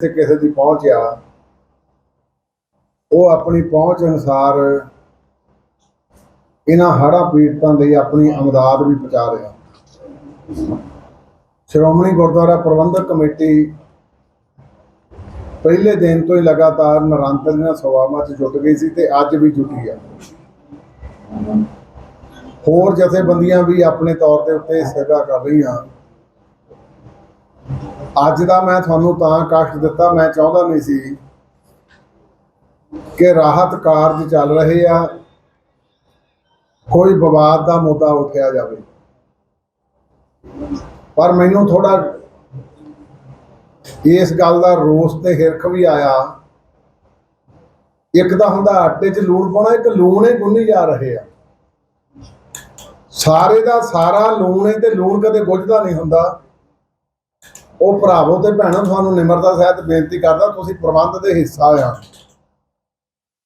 ਤੇ ਕਿਸੇ ਦੀ ਪਹੁੰਚ ਆ, ਉਹ ਆਪਣੀ ਪਹੁੰਚ ਅਨੁਸਾਰ ਇਹਨਾਂ ਹੜ੍ਹਾਂ ਪੀੜਤਾਂ ਲਈ ਆਪਣੀ ਅਮਦਾਦ ਵੀ ਪਹੁੰਚਾ ਰਿਹਾ। ਸ਼੍ਰੋਮਣੀ ਗੁਰਦੁਆਰਾ ਪ੍ਰਬੰਧਕ ਕਮੇਟੀ ਪਹਿਲੇ ਦਿਨ ਤੋਂ ਹੀ ਲਗਾਤਾਰ ਨਿਰੰਤਰ ਦੀਆਂ ਸੇਵਾਵਾਂ 'ਚ ਜੁਟ ਗਈ ਸੀ ਤੇ ਅੱਜ ਵੀ ਜੁਟੀ ਆ। ਹੋਰ ਜਥੇਬੰਦੀਆਂ ਵੀ ਆਪਣੇ ਤੌਰ ਤੇ ਉੱਤੇ ਸੇਵਾ ਕਰ ਰਹੀਆਂ। ਅੱਜ ਦਾ ਮੈਂ ਤੁਹਾਨੂੰ ਤਾਂ ਕਸ਼ਟ ਦਿੱਤਾ, ਮੈਂ ਚਾਹੁੰਦਾ ਨਹੀਂ ਸੀ ਕਿ ਰਾਹਤ ਕਾਰਜ ਚੱਲ ਰਹੇ ਆ, ਕੋਈ ਵਿਵਾਦ ਦਾ ਮੁੱਦਾ ਉੱਠਿਆ ਜਾਵੇ। ਪਰ ਮੈਨੂੰ ਥੋੜਾ ਇਸ ਗੱਲ ਦਾ ਰੋਸ ਤੇ ਹਿਰਖ ਵੀ ਆਇਆ। ਇੱਕ ਤਾਂ ਹੁੰਦਾ ਆਟੇ 'ਚ ਲੂਣ ਪਾਉਣਾ, ਇੱਕ ਲੂਣ ਹੀ ਗੁੰਨੀ ਜਾ ਰਹੇ ਆ। ਸਾਰੇ ਦਾ ਸਾਰਾ ਲੂਣ ਹੈ ਤੇ ਲੂਣ ਕਦੇ ਗੁੱਝਦਾ ਨਹੀਂ ਹੁੰਦਾ। ਉਹ ਭਰਾਵੋ ਤੇ ਭੈਣੋ, ਤੁਹਾਨੂੰ ਨਿਮਰਤਾ ਸਹਿਤ ਬੇਨਤੀ ਕਰਦਾ, ਤੁਸੀਂ ਪ੍ਰਬੰਧ ਦੇ ਹਿੱਸਾ ਆ।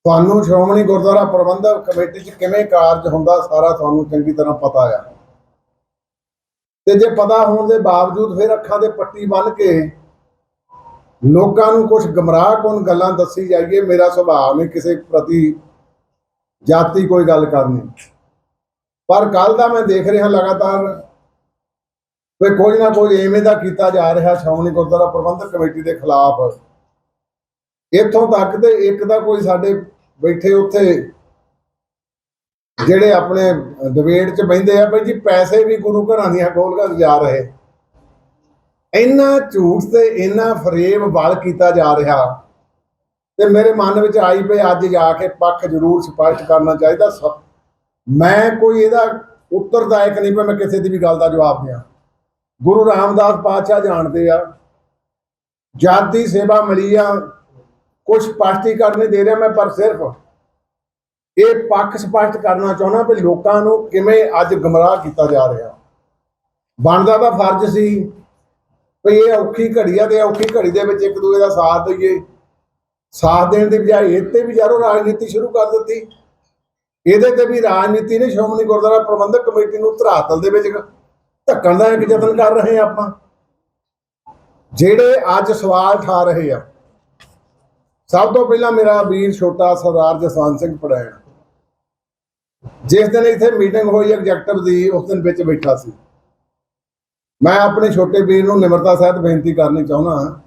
ਤੁਹਾਨੂੰ ਸ਼੍ਰੋਮਣੀ ਗੁਰਦੁਆਰਾ ਪ੍ਰਬੰਧਕ ਕਮੇਟੀ 'ਚ ਕਿਵੇਂ ਕਾਰਜ ਹੁੰਦਾ, ਸਾਰਾ ਤੁਹਾਨੂੰ ਚੰਗੀ ਤਰ੍ਹਾਂ ਪਤਾ ਆ। ਤੇ ਜੇ ਪਤਾ ਹੋਣ ਦੇ ਬਾਵਜੂਦ ਫਿਰ ਅੱਖਾਂ ਦੇ ਪੱਟੀ ਬੰਨ ਕੇ ਲੋਕਾਂ ਨੂੰ ਕੁਝ ਗਮਰਾਹ ਕੋਨ ਗੱਲਾਂ ਦੱਸੀ ਜਾਈਏ, ਮੇਰਾ ਸੁਭਾਅ ਨਹੀਂ ਕਿਸੇ ਪ੍ਰਤੀ ਜਾਤੀ ਕੋਈ ਗੱਲ ਕਰਨੀ। ਪਰ ਕੱਲ ਦਾ ਮੈਂ ਦੇਖ ਰਿਹਾ ਲਗਾਤਾਰ ਵੀ ਕੋਈ ਨਾ ਕੋਈ ਐਵੇਂ ਦਾ ਕੀਤਾ ਜਾ ਰਿਹਾ ਸ਼੍ਰੋਮਣੀ ਗੁਰਦੁਆਰਾ ਪ੍ਰਬੰਧਕ ਕਮੇਟੀ ਦੇ ਖਿਲਾਫ। ਇੱਥੋਂ ਤੱਕ ਤੇ ਇੱਕ ਦਾ ਕੋਈ ਸਾਡੇ ਬੈਠੇ ਉੱਥੇ ਜਿਹੜੇ ਆਪਣੇ ਡਿਬੇਟ 'ਚ ਬੈੰਦੇ ਆ, ਬਈ ਜੀ ਪੈਸੇ ਵੀ ਗੁਰੂ ਘਰਾਂ ਦੀਆਂ ਗੋਲਗਾਂ ਜਾ ਰਹੇ। ਇੰਨਾ ਝੂਠ ਤੇ ਇੰਨਾ ਫਰੇਬ ਵਾਲ ਕੀਤਾ ਜਾ ਰਿਹਾ। ਤੇ ਮੇਰੇ ਮਨ ਵਿੱਚ ਆਈ ਪਈ ਅੱਜ ਜਾ ਕੇ ਪੱਖ ਜ਼ਰੂਰ ਸਪਸ਼ਟ ਕਰਨਾ ਚਾਹੀਦਾ। ਸ- ਮੈਂ ਕੋਈ ਇਹਦਾ ਉੱਤਰਦਾਇਕ ਨਹੀਂ ਪਈ ਮੈਂ ਕਿਸੇ ਦੀ ਵੀ ਗੱਲ ਦਾ ਜਵਾਬ ਦਿਆਂ। ਗੁਰੂ ਰਾਮਦਾਸ ਪਾਤਸ਼ਾਹ ਜਾਣਦੇ ਆ। ਜਾਤੀ ਸੇਵਾ ਮਿਲੀ ਆ ਕੁਝ ਸਪਸ਼ਟੀਕਰਨ ਨਹੀਂ ਦੇ ਰਿਹਾ ਮੈਂ, ਪਰ ਸਿਰਫ ਇਹ ਪੱਖ ਸਪਸ਼ਟ ਕਰਨਾ ਚਾਹੁੰਦਾ ਵੀ ਲੋਕਾਂ ਨੂੰ ਕਿਵੇਂ ਅੱਜ ਗਮਰਾਹ ਕੀਤਾ ਜਾ ਰਿਹਾ। ਬਣਦਾ ਤਾਂ ਫਰਜ਼ ਸੀ ਵੀ ਇਹ ਔਖੀ ਘੜੀ ਆ ਤੇ ਔਖੀ ਘੜੀ ਦੇ ਵਿੱਚ ਇੱਕ ਦੂਜੇ ਦਾ ਸਾਥ ਦਈਏ। ਸਾਥ ਦੇਣ ਦੀ ਬਜਾਏ ਇਹ ਤੇ ਵੀ ਯਾਰੋ ਰਾਜਨੀਤੀ ਸ਼ੁਰੂ ਕਰ ਦਿੱਤੀ। ਇਹਦੇ ਤੇ ਵੀ ਰਾਜਨੀਤੀ ਨੇ ਸ਼੍ਰੋਮਣੀ ਗੁਰਦੁਆਰਾ ਪ੍ਰਬੰਧਕ ਕਮੇਟੀ ਨੂੰ ਧਰਾਤਲ ਦੇ ਵਿੱਚ ਧੱਕਣ ਦਾ ਇੱਕ ਯਤਨ ਕਰ ਰਹੇ ਆ ਆਪਾਂ। ਜਿਹੜੇ ਅੱਜ ਸਵਾਲ ਠਾ ਰਹੇ ਆ, ਸਭ ਤੋਂ ਪਹਿਲਾਂ ਮੇਰਾ ਵੀਰ ਛੋਟਾ ਸਰਦਾਰ ਜਸਵੰਤ ਸਿੰਘ ਪੜੈਣ ਜਿਸ ਦਿਨ ਇੱਥੇ ਮੀਟਿੰਗ ਹੋਈ ਐਗਜ਼ੈਕਟਿਵ ਦੀ, ਉਸ ਦਿਨ ਵਿੱਚ ਬੈਠਾ ਸੀ। ਮੈਂ ਆਪਣੇ ਛੋਟੇ ਵੀਰ ਨੂੰ ਨਿਮਰਤਾ ਸਹਿਤ ਬੇਨਤੀ ਕਰਨੀ ਚਾਹੁੰਦਾ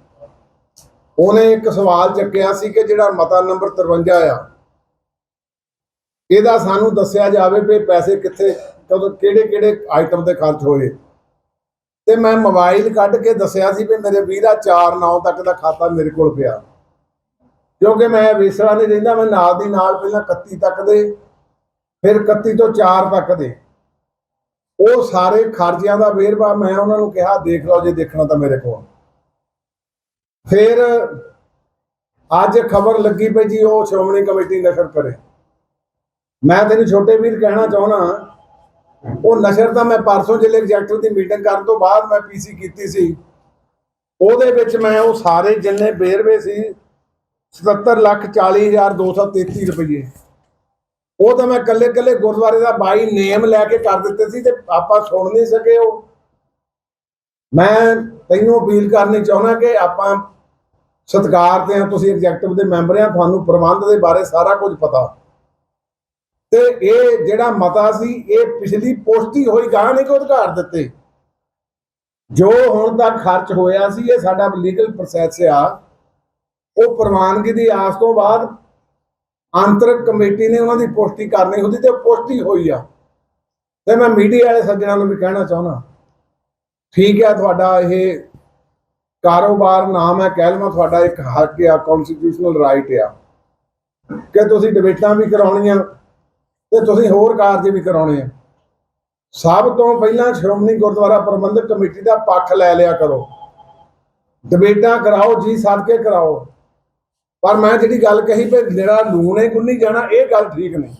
ਉਹਨੇ ਇੱਕ ਸਵਾਲ ਚੱਕਿਆ ਸੀ ਕਿ ਜਿਹੜਾ ਮਤਾ ਨੰਬਰ 53 ਆ ਇਹਦਾ ਸਾਨੂੰ ਦੱਸਿਆ ਜਾਵੇ ਵੀ ਪੈਸੇ ਕਿੱਥੇ, ਕਦੋਂ, ਕਿਹੜੇ ਕਿਹੜੇ ਆਈਟਮ ਤੇ ਖਰਚ ਹੋਏ। ਤੇ ਮੈਂ ਮੋਬਾਈਲ ਕੱਢ ਕੇ ਦੱਸਿਆ ਸੀ ਵੀ ਮੇਰੇ ਵੀਰਾ 4 9 ਤੱਕ ਦਾ ਖਾਤਾ ਮੇਰੇ ਕੋਲ ਪਿਆ। ਕਿਉਂਕਿ ਮੈਂ ਵਿਸਰਾ ਨਹੀਂ ਰਹਿੰਦਾ, ਮੈਂ ਨਾਲ ਦੀ ਨਾਲ ਪਹਿਲਾਂ 31 ਤੱਕ ਦੇ, ਫਿਰ 31 ਤੋਂ 4 ਤੱਕ ਦੇ। ਉਹ ਸਾਰੇ ਖਰਚਿਆਂ ਦਾ ਵੇਰਵਾ ਮੈਂ ਉਹਨਾਂ ਨੂੰ ਕਿਹਾ, ਦੇਖ ਲਓ ਜੇ ਦੇਖਣਾ ਤਾਂ ਮੇਰੇ ਕੋਲ। ਫਿਰ ਅੱਜ ਖਬਰ ਲੱਗੀ ਪਈ ਜੀ, ਉਹ ਸ਼੍ਰੋਮਣੀ ਕਮੇਟੀ ਨਸ਼ਰ ਕਰੇ। ਮੈਂ ਤੈਨੂੰ ਛੋਟੇ ਵੀਰ ਕਹਿਣਾ ਚਾਹਣਾ ਉਹ ਨਸ਼ਰ ਤਾਂ ਮੈਂ ਪਰਸੋਂ ਜ਼ਿਲ੍ਹੇ ਐਗਜ਼ੈਕਟਿਵ ਦੀ ਮੀਟਿੰਗ ਕਰਨ ਤੋਂ ਬਾਅਦ ਮੈਂ ਪੀਸੀ ਕੀਤੀ ਸੀ। ਉਹਦੇ ਵਿੱਚ ਮੈਂ ਉਹ ਸਾਰੇ ਜਿੰਨੇ ਬੇਰਵੇ ਸੀ 77 ਲੱਖ 40 ਹਜ਼ਾਰ 233 ਰੁਪਏ ਉਹ ਤਾਂ ਮੈਂ ਕੱਲੇ ਕੱਲੇ ਗੁਰਦੁਆਰੇ ਦਾ ਬਾਈ ਨੇਮ ਲੈ ਕੇ ਕਰ ਦਿੱਤੇ ਸੀ ਤੇ ਆਪਾਂ ਸੁਣ ਨਹੀਂ ਸਕੇ ਉਹ। ਮੈਂ ਤੈਨੂੰ ਅਪੀਲ ਕਰਨੀ ਚਾਹੁੰਦਾ ਕਿ ਆਪਾਂ ਸਤਿਕਾਰ ਤੇ ਆ ਤੁਸੀਂ ਐਗਜ਼ੈਕਟਿਵ ਦੇ ਮੈਂਬਰ ਆ ਤੁਹਾਨੂੰ ਪ੍ਰਬੰਧ ਦੇ ਬਾਰੇ ਸਾਰਾ ਕੁਝ ਪਤਾ। ਤੇ ਇਹ ਜਿਹੜਾ ਮਤਾ ਸੀ, ਇਹ ਪਿਛਲੀ ਪੋਸਟੀ ਹੋਈ, ਗਾਹ ਨਹੀਂ ਕੋ ਅਧਿਕਾਰ ਦਿੱਤੇ? ਜੋ ਹੁਣ ਤੱਕ ਖਰਚ ਹੋਇਆ ਸੀ, ਇਹ ਸਾਡਾ ਲੀਗਲ ਪ੍ਰੋਸੈਸ ਆ। ਉਹ ਪ੍ਰਵਾਨਗੀ ਦੀ ਆਸ ਤੋਂ ਬਾਅਦ ਆਂਤਰਿਕ ਕਮੇਟੀ ਨੇ ਉਹਨਾਂ ਦੀ ਪੁਸ਼ਟੀ ਕਰਨੀ ਹੁੰਦੀ ਤੇ ਪੁਸ਼ਟੀ ਹੋਈ ਆ। ਤੇ ਮੈਂ ਮੀਡੀਆ ਵਾਲੇ ਸੱਜਣਾਂ ਨੂੰ ਵੀ ਕਹਿਣਾ ਚਾਹੁੰਦਾ, ਠੀਕ ਹੈ ਤੁਹਾਡਾ ਇਹ ਕਾਰੋਬਾਰ, ਨਾਮ ਹੈ ਕਹਿ ਲਵਾਂ ਤੁਹਾਡਾ ਇੱਕ ਹੱਕ ਆ ਕਨਸਟੀਟਿਊਸ਼ਨਲ ਰਾਈਟ ਆ। ਕਿ ਤੁਸੀਂ ਡਿਬੇਟਾਂ ਵੀ ਕਰਾਉਣੀਆਂ ਤੇ ਤੁਸੀਂ ਹੋਰ ਕਾਰਜ ਵੀ ਕਰਾਉਣੇ ਆ। ਸਭ ਤੋਂ ਪਹਿਲਾਂ ਸ਼੍ਰੋਮਣੀ ਗੁਰਦੁਆਰਾ ਪ੍ਰਬੰਧਕ ਕਮੇਟੀ ਦਾ ਪੱਖ ਲੈ ਲਿਆ ਕਰੋ। ਡਿਬੇਟਾਂ ਕਰਾਓ, ਜੀ ਸਦਕੇ ਕਰਾਓ। ਪਰ ਮੈਂ ਜਿਹੜੀ ਗੱਲ ਕਹੀ ਵੀ ਜਿਹੜਾ ਲੂਣ ਹੈ, ਗੁੰਨੀ ਜਾਣਾ, ਇਹ ਗੱਲ ਠੀਕ ਨਹੀਂ।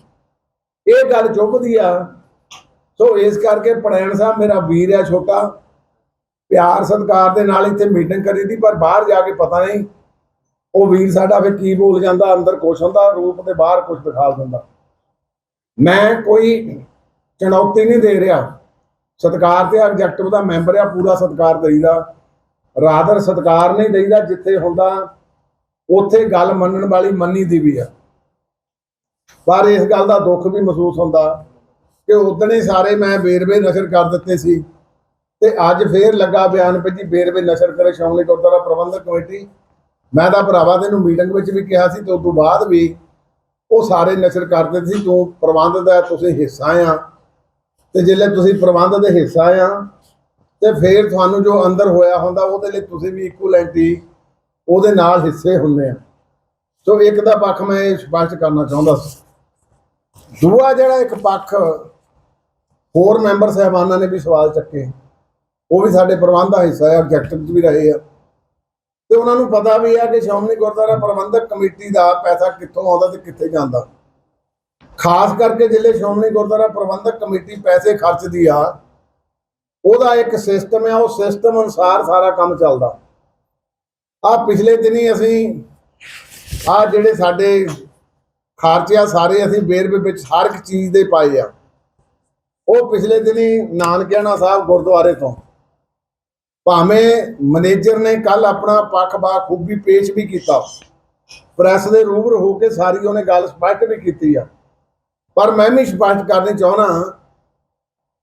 ਇਹ ਗੱਲ ਚੁੱਭਦੀ ਆ। ਸੋ ਇਸ ਕਰਕੇ ਪੜੈਣ ਸਾਹਿਬ ਮੇਰਾ ਵੀਰ ਆ ਛੋਟਾ। ਪਿਆਰ ਸਤਿਕਾਰ ਦੇ ਨਾਲ ਇੱਥੇ ਮੀਟਿੰਗ ਕਰੀ ਦੀ, ਪਰ ਬਾਹਰ ਜਾ ਕੇ ਪਤਾ ਨਹੀਂ ਉਹ ਵੀਰ ਸਾਡਾ ਫਿਰ ਕੀ ਬੋਲ ਜਾਂਦਾ, ਅੰਦਰ ਕੁਛ ਹੁੰਦਾ, ਰੂਪ ਦੇ ਬਾਹਰ ਕੁਛ ਦਿਖਾ ਦਿੰਦਾ। ਮੈਂ ਕੋਈ ਚੁਣੌਤੀ ਨਹੀਂ ਦੇ ਰਿਹਾ। ਸਤਿਕਾਰ ਤੇ ਐਗਜ਼ੈਕਟਿਵ ਦਾ ਮੈਂਬਰ ਆ, ਪੂਰਾ ਸਤਿਕਾਰ ਦੇਈਦਾ। ਰਾਦਰ ਸਤਕਾਰ ਨਹੀਂ ਦੇਈਦਾ, ਜਿੱਥੇ ਹੁੰਦਾ, ਉੱਥੇ ਗੱਲ ਮੰਨਣ ਵਾਲੀ ਮੰਨੀ ਦੀ ਵੀ ਆ। ਪਰ ਇਸ ਗੱਲ ਦਾ ਦੁੱਖ ਵੀ ਮਹਿਸੂਸ ਹੁੰਦਾ ਕਿ ਉਦਣ ਹੀ ਸਾਰੇ ਮੈਂ ਵੇਰਵੇ ਨਸ਼ਰ ਕਰ ਦਿੱਤੇ ਸੀ ਤੇ ਅੱਜ ਫੇਰ ਲੱਗਾ ਬਿਆਨ ਪੇ ਜੀ ਵੇਰਵੇ ਨਸ਼ਰ ਕਰੇ ਸ਼੍ਰੋਮਣੀ ਗੁਰਦੁਆਰਾ ਪ੍ਰਬੰਧਕ ਕਮੇਟੀ। ਮੈਂ ਤਾਂ ਭਰਾਵਾ ਤੈਨੂੰ ਮੀਟਿੰਗ ਵਿੱਚ ਵੀ ਕਿਹਾ ਸੀ ਤੇ ਉਸ ਤੋਂ ਬਾਅਦ ਵੀ ਉਹ ਸਾਰੇ ਨਸ਼ਰ ਕਰਦੇ ਸੀ, ਤੂੰ ਪ੍ਰਬੰਧ ਦਾ, ਤੁਸੀਂ ਹਿੱਸਾ ਆ। ਤੇ ਜੇ ਤੁਸੀਂ ਪ੍ਰਬੰਧ ਦੇ ਹਿੱਸਾ ਆ, ਤੇ ਫਿਰ ਤੁਹਾਨੂੰ ਜੋ ਅੰਦਰ ਹੋਇਆ ਹੁੰਦਾ, ਉਹਦੇ ਲਈ ਤੁਸੀਂ ਵੀ ਇਕੁਅਲੈਂਟੀ ਉਹਦੇ ਨਾਲ ਹਿੱਸੇ ਹੁੰਦੇ ਆ। ਸੋ ਇੱਕ ਦਾ ਪੱਖ ਮੈਂ ਇਹ ਸਪਸ਼ਟ ਕਰਨਾ ਚਾਹੁੰਦਾ ਸੀ। ਦੂਆ ਜਿਹੜਾ ਇੱਕ ਪੱਖ, ਹੋਰ ਮੈਂਬਰ ਸਹਿਬਾਨਾਂ ਨੇ ਵੀ ਸਵਾਲ ਚੱਕੇ। ਉਹ ਵੀ ਸਾਡੇ ਪ੍ਰਬੰਧ ਦਾ ਹਿੱਸਾ ਆ ਆਬਜੈਕਟਿਵ 'ਚ ਵੀ ਰਹੇ ਆ। ਤੇ ਉਹਨਾਂ ਨੂੰ ਪਤਾ ਵੀ ਆ ਕਿ ਸ਼੍ਰੋਮਣੀ ਗੁਰਦੁਆਰਾ ਪ੍ਰਬੰਧਕ ਕਮੇਟੀ ਦਾ ਪੈਸਾ ਕਿੱਥੋਂ ਆਉਂਦਾ ਤੇ ਕਿੱਥੇ ਜਾਂਦਾ। ਖਾਸ ਕਰਕੇ ਜਿਹੜੇ ਸ਼੍ਰੋਮਣੀ ਗੁਰਦੁਆਰਾ ਪ੍ਰਬੰਧਕ ਕਮੇਟੀ ਪੈਸੇ ਖਰਚਦੀ ਆ, ਉਹਦਾ ਇੱਕ ਸਿਸਟਮ ਹੈ ਉਹ ਸਿਸਟਮ ਅਨੁਸਾਰ ਸਾਰਾ ਕੰਮ ਚੱਲਦਾ। ਆ ਪਿਛਲੇ ਦਿਨੀ ਅਸੀਂ ਆ ਜਿਹੜੇ ਸਾਡੇ ਖਰਚੇ ਆ ਸਾਰੇ ਅਸੀਂ ਵੇਰਵੇ ਵਿੱਚ ਹਰ ਇੱਕ ਚੀਜ਼ ਦੇ ਪਾਏ ਆ। ਉਹ ਪਿਛਲੇ ਦਿਨੀ ਨਾਨਕਿਆਣਾ ਸਾਹਿਬ ਗੁਰਦੁਆਰੇ ਤੋਂ ਭਾਵੇਂ ਮੈਨੇਜਰ ਨੇ ਕੱਲ ਆਪਣਾ ਪੱਖ ਬਾਖੂਬੀ ਪੇਸ਼ ਵੀ ਕੀਤਾ, ਪ੍ਰੈਸ ਦੇ ਰੂਬਰੂ ਹੋ ਕੇ ਸਾਰੀ ਉਹਨੇ ਗੱਲ ਸਪਸ਼ਟ ਵੀ ਕੀਤੀ ਆ। ਪਰ ਮੈਂ ਵੀ ਸਪਸ਼ਟ ਕਰਨੀ ਚਾਹਣਾ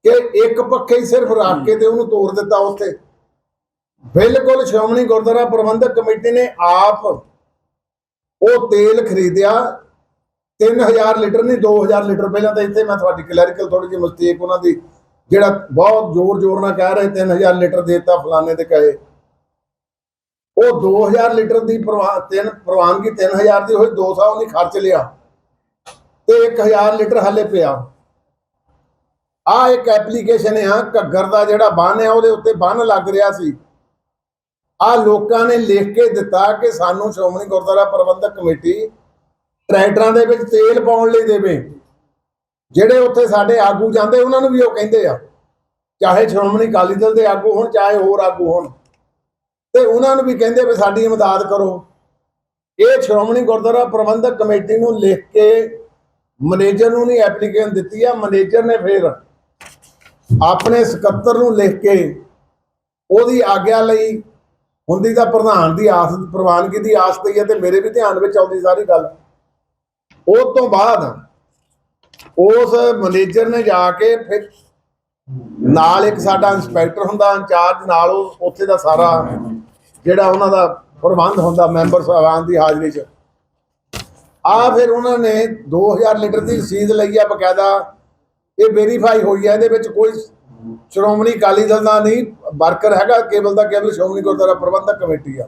ਕਿ ਇੱਕ ਪੱਖੇ ਹੀ ਸਿਰਫ ਰੱਖ ਕੇ ਤੇ ਉਹਨੂੰ ਤੋੜ ਦਿੱਤਾ ਉੱਥੇ। ਬਿਲਕੁਲ ਸ਼੍ਰੋਮਣੀ ਗੁਰਦੁਆਰਾ ਪ੍ਰਬੰਧਕ ਕਮੇਟੀ ਨੇ ਆਪ ਉਹ ਤੇਲ ਖਰੀਦਿਆ 3000 ਲੀਟਰ ਨਹੀਂ 2000 ਲੀਟਰ ਪਹਿਲਾਂ ਤਾਂ ਇੱਥੇ ਮੈਂ ਤੁਹਾਡੀ ਕਲੈਰੀਕਲ ਥੋੜੀ ਜਿਹੀ ਮਿਸਟੇਕ ਉਹਨਾਂ ਦੀ ਜਿਹੜਾ ਬਹੁਤ ਜ਼ੋਰ ਜ਼ੋਰ ਨਾਲ ਕਹਿ ਰਹੇ 3000 ਲੀਟਰ ਦੇਤਾ ਫਲਾਣੇ ਦੇ ਕਹੇ। ਉਹ 2000 ਲੀਟਰ ਦੀ ਪ੍ਰਵਾ- ਤਿੰਨ ਪ੍ਰਵਾਨਗੀ 3000 ਦੀ ਹੋਈ 200 ਉਹਨੇ ਖਰਚ ਲਿਆ। ਤੇ 1000 ਲੀਟਰ ਹੱਲੇ ਪਿਆ। ਆ ਇੱਕ ਐਪਲੀਕੇਸ਼ਨ ਆ, ਘੱਗਰ ਦਾ ਜਿਹੜਾ ਬੰਨ ਹੈ ਉਹਦੇ ਉੱਤੇ ਬੰਨ ਲੱਗ ਰਿਹਾ ਸੀ। ਆ ਲੋਕਾਂ ਨੇ ਲਿਖ ਕੇ ਦਿੱਤਾ ਕਿ ਸਾਨੂੰ ਸ਼੍ਰੋਮਣੀ ਗੁਰਦੁਆਰਾ ਪ੍ਰਬੰਧਕ ਕਮੇਟੀ ਟਰੈਕਟਰਾਂ ਦੇ ਵਿੱਚ ਤੇਲ ਪਾਉਣ ਲਈ ਦੇਵੇ। ਜਿਹੜੇ ਉੱਥੇ ਸਾਡੇ ਆਗੂ ਜਾਂਦੇ, ਉਹਨਾਂ ਨੂੰ ਵੀ ਉਹ ਕਹਿੰਦੇ ਆ। ਚਾਹੇ ਸ਼੍ਰੋਮਣੀ ਅਕਾਲੀ ਦਲ ਦੇ ਆਗੂ ਹੋਣ, ਚਾਹੇ ਹੋਰ ਆਗੂ ਹੋਣ। ਤੇ ਉਹਨਾਂ ਨੂੰ ਵੀ ਕਹਿੰਦੇ ਵੀ ਸਾਡੀ ਮਦਦ ਕਰੋ। ਇਹ ਸ਼੍ਰੋਮਣੀ ਗੁਰਦੁਆਰਾ ਪ੍ਰਬੰਧਕ ਕਮੇਟੀ ਨੂੰ ਲਿਖ ਕੇ ਮੈਨੇਜਰ ਨੂੰ ਨਹੀਂ ਐਪਲੀਕੇਸ਼ਨ ਦਿੱਤੀ ਆ, ਮੈਨੇਜਰ ਨੇ ਫਿਰ ਆਪਣੇ ਸਕੱਤਰ ਨੂੰ ਲਿਖ ਕੇ ਉਹਦੀ ਆਗਿਆ ਲਈ ਹੁੰਦੀ ਤਾਂ ਪ੍ਰਧਾਨ ਦੀ ਆਸ, ਪ੍ਰਵਾਨਗੀ ਦੀ ਆਸ ਪਈ ਹੈ ਤੇ ਮੇਰੇ ਵੀ ਧਿਆਨ ਵਿੱਚ ਆਉਂਦੀ ਸਾਰੀ ਗੱਲ। ਉਹ ਤੋਂ ਬਾਅਦ ਉਸ ਮੈਨੇਜਰ ਨੇ ਜਾ ਕੇ ਫਿਰ ਨਾਲ ਇੱਕ ਸਾਡਾ ਇੰਸਪੈਕਟਰ ਹੁੰਦਾ, ਇੰਚਾਰਜ ਨਾਲ ਉਹ ਉੱਥੇ ਦਾ ਸਾਰਾ ਜਿਹੜਾ ਉਹਨਾਂ ਦਾ ਪ੍ਰਬੰਧ ਹੁੰਦਾ, ਮੈਂਬਰ ਸਾਹਿਬਾਨ ਦੀ ਹਾਜ਼ਰੀ 'ਚ। ਆ ਫਿਰ ਉਹਨਾਂ ਨੇ 2000 ਲੀਟਰ ਦੀ ਰਸੀਦ ਲਈ ਆ ਬਕਾਇਦਾ। ਇਹ ਵੈਰੀਫਾਈ ਹੋਈ ਹੈ ਇਹਦੇ ਵਿੱਚ ਕੋਈ ਸ਼੍ਰੋਮਣੀ ਅਕਾਲੀ ਦਲ ਦਾ ਨਹੀਂ, ਵਰਕਰ ਹੈਗਾ ਕੇਵਲ ਦਾ ਕੇਵਲ ਸ਼੍ਰੋਮਣੀ ਗੁਰਦੁਆਰਾ ਪ੍ਰਬੰਧਕ ਕਮੇਟੀ ਆ।